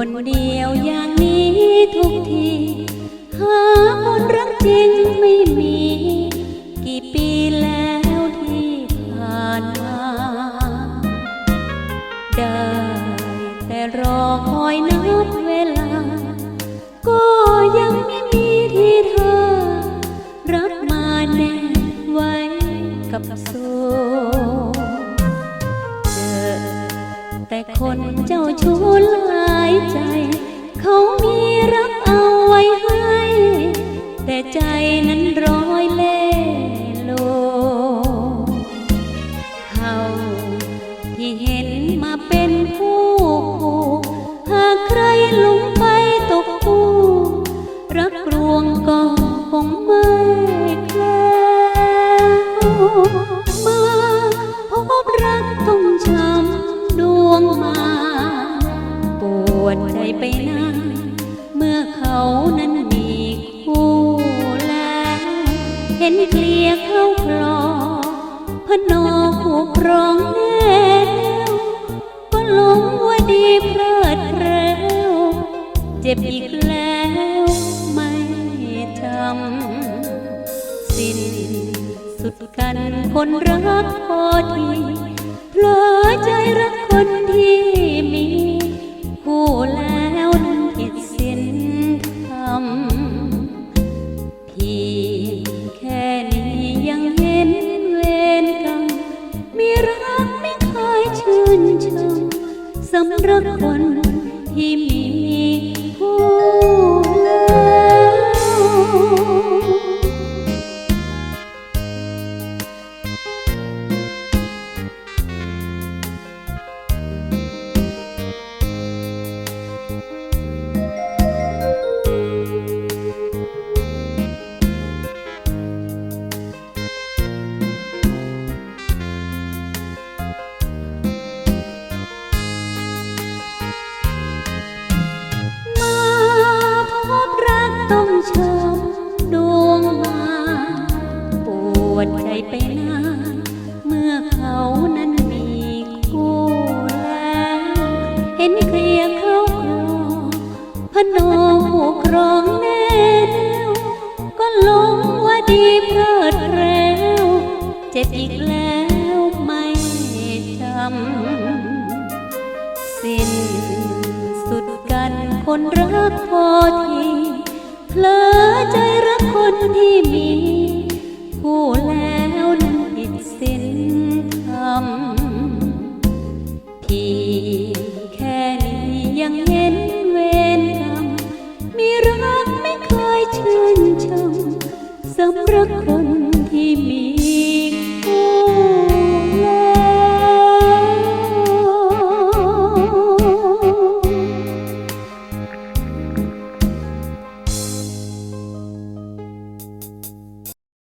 คนเดียวอย่างนี้ทุกที หาคนรักจริงไม่มี กี่ปีแล้วที่ผ่านมา ได้แต่รอคอยนับเวลา ก็ยังไม่มีที่เธอ รับมาแน่ไว้กับโซเจอแต่คนเจ้าชู้ล ใจ วดใจไปนานเมื่อเขานั้นมีคู่แล้วเห็นเคลียเข้าคลอพนอคู่ครองแน่วก็หลงว่าดีเพลิดเพล้วเจ็บอีกแล้วไม่จำสิ้นสุดกันคนรักพอทีเพลอใจรักคนที่ ทีแค่นี้ยังเห็นเวรกรรมมีรักไม่เคยชื่นชมสำหรับคนที่ไมีมีคู่ นเคลียร์เข้าครอพนอผูกครองแน่แน่วก็หลงว่าดีเพลิดเพล้วเจ็บอีกแล้วไม่จำสิ้นสุดกันคนรักพอทีเพลอใจรักคนที่มีคู่แล นเวรกรรมมีรักไม่เคยชื่นชมสำหรับคน